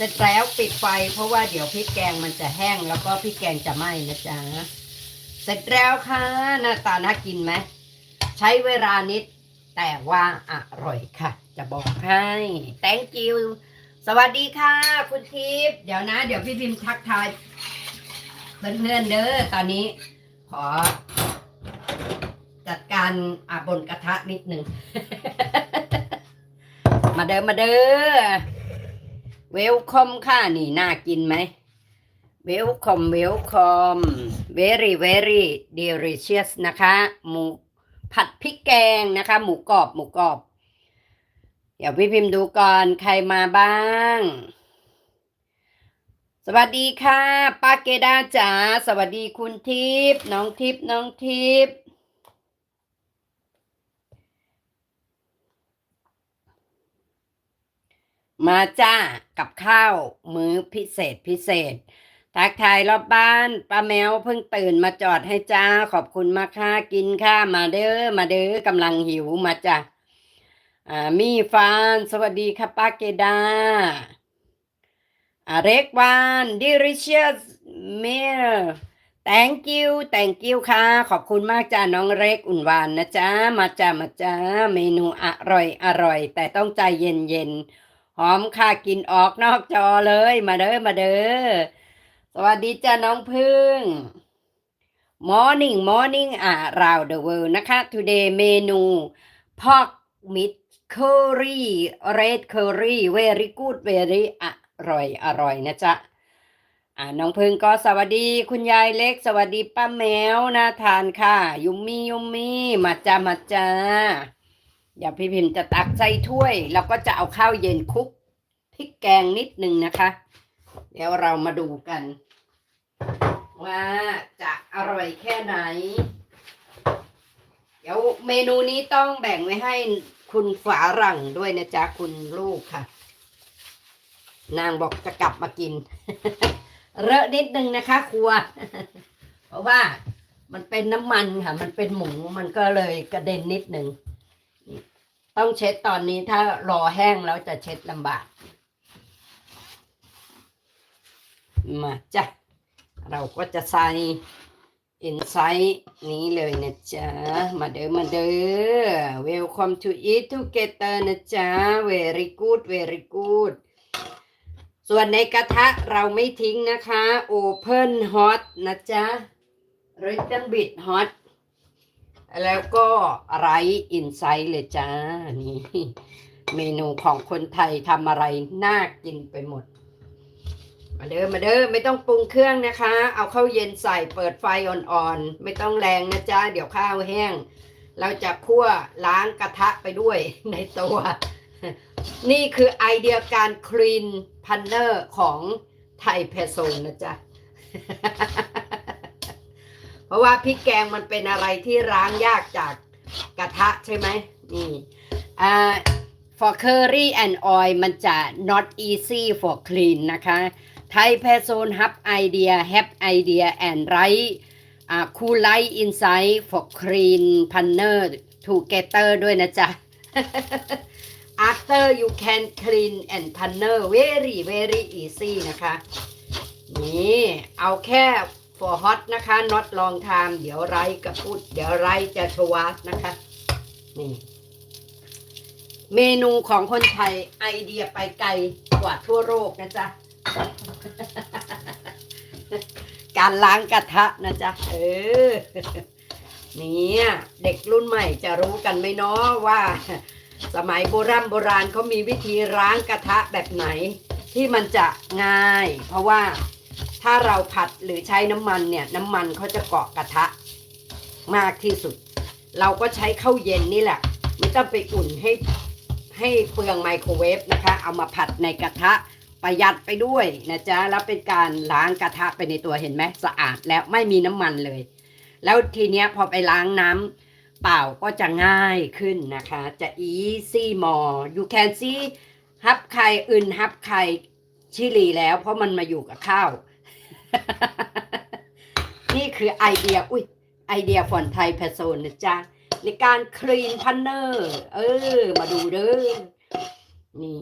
เสร็จแล้วปิดไฟเพราะว่าเดี๋ยวพริกแกงมันจะแห้งแล้วก็พริกแกงจะไหม้นะจ๊ะเสร็จแล้วค่ะหน้าตาน่ากินไหมใช้เวลานิดแต่ว่าอร่อยค่ะ จะบอกให้ thank you สวัสดีค่ะ คุณทิพย์เดี๋ยวนะ เดี๋ยวพี่พิมพ์ทักทายเพื่อนๆเด้อตอนนี้ ขอ จัดการอะบนกระทะนิดหนึ่ง มาเด้อมาเด้อ เวลคอมค่ะนี่น่ากินไหมเวลคอมเวลคอม very very delicious นะคะ หมูผัดพริกแกงนะคะ หมูกรอบหมูกรอบเดี๋ยวพี่พิมพ์ดูก่อนใครมาบ้าง สวัสดีค่ะป้าเกดาจ๋าสวัสดีคุณทิพย์น้องทิพย์น้องทิพย์มาจ้า กับข้าวมื้อพิเศษพิเศษ ทักทายรอบบ้านป้าแมวเพิ่งตื่นมาจอดให้จ้าขอบคุณมากค่ะกินค่ะมาเด้อมาเด้อกำลังหิวมาจ้ะอ่ามี่ฟานสวัสดีค่ะป้าเกดาอ่าเร็กวาน delicious meal thank you thank you ค่ะ ขอบคุณมากจ้าน้องเร็กอุ่นหวานนะจ๊ะ มาจ้ามาจ้าเมนูอร่อยอร่อย แต่ต้องใจเย็นเย็น หอมค่ะกินออกนอกจอเลยมาเด้อมาเด้อสวัสดีจ้าน้องพึ่ง Morning Morning around the world นะคะ Today เมนู pork meat curry red curry very good very อร่อยอร่อยนะจ๊ะอ่าน้องพึ่งก็สวัสดีคุณยายเล็ก สวัสดีป้าแมวนะทานค่ะ ยุมมี่ยุมมี่มาจ้ามาจ้า เดี๋ยวพี่พิมพ์จะตักใส่ถ้วย แล้วก็จะเอาข้าวเย็นคลุกพริกแกงนิดนึงนะคะ เดี๋ยวเรามาดูกัน ว่าจะอร่อยแค่ไหน เดี๋ยวเมนูนี้ต้องแบ่งไว้ให้คุณฝารั่งด้วยนะจ๊ะคุณลูกค่ะ นางบอกจะกลับมากิน เลอะนิดนึงนะคะ ครัว เพราะว่ามันเป็นน้ำมันค่ะ มันเป็นหมูมันก็เลยกระเด็นนิดนึง ต้องเช็ดตอนนี้ถ้ารอแห้งแล้วจะเช็ดลำบาก มาจ้ะ เราก็จะใส่อินไซต์นี้เลยนะจ๊ะ มาเด้อมาเด้อ welcome to eat together นะจ๊ะ very good very good ส่วนในกระทะเราไม่ทิ้งนะคะ open hot นะจ๊ะ little bit hot แล้วก็ไรอินไซต์เลยจ้า นี่ เมนูของคนไทยทำอะไรน่ากินไปหมด มาเด้อมาเด้อไม่ต้องปรุงเครื่องนะคะ เอาข้าวเย็นใส่เปิดไฟอ่อนๆ ไม่ต้องแรงนะจ๊ะเดี๋ยวข้าวแห้ง เราจะคั่วล้างกระทะไปด้วยในตัว นี่คือไอเดียการคลีนพันเนอร์ของไทยเพโซนนะจ๊ะ เพราะว่าพริกแกงมันเป็นอะไรที่ล้างยากจากกระทะใช่ไหมนี่อ่า for curry and oil มันจะ not easy for clean นะคะไทยแพโซน have idea have idea and right อ่า cool light inside for clean panner together ด้วยนะจ๊ะ after you can clean and panner very very easy นะคะ นี่ เอาแค่ for hot นะคะ not long time เดี๋ยวไรกระพุดเดี๋ยวไรจะชวาสนะคะ นี่ เมนูของคนไทยไอเดียไปไกลกว่าทั่วโลกนะจ๊ะ การล้างกระทะนะจ๊ะ เออ เนี่ยเด็กรุ่นใหม่จะรู้กันไหมเนาะว่า สมัยโบราณโบราณเขามีวิธีล้างกระทะแบบไหน ที่มันจะง่าย เพราะว่า ถ้าเราผัดหรือใช้น้ำมันเนี่ยน้ำมันเขาจะเกาะกระทะมากที่สุด เราก็ใช้ข้าวเย็นนี่แหละ ไม่ต้องไปอุ่นให้ให้เปลืองไมโครเวฟนะคะ เอามาผัดในกระทะประหยัดไปด้วยนะจ๊ะแล้วเป็นการล้างกระทะไปในตัวเห็นไหมสะอาดแล้วไม่มีน้ำมันเลย แล้วทีเนี้ยพอไปล้างน้ำเปล่าก็จะง่ายขึ้นนะคะ จะ easy more you can see ฮับไข่อื่นฮับไข่ชิลีแล้ว เพราะมันมาอยู่กับข้าว นี่คือไอเดีย อุ้ยไอเดียฝอนไทยเพโซนนะจ๊ะ ในการคลีนพันเนอร์ เออ มาดูเด้อนี่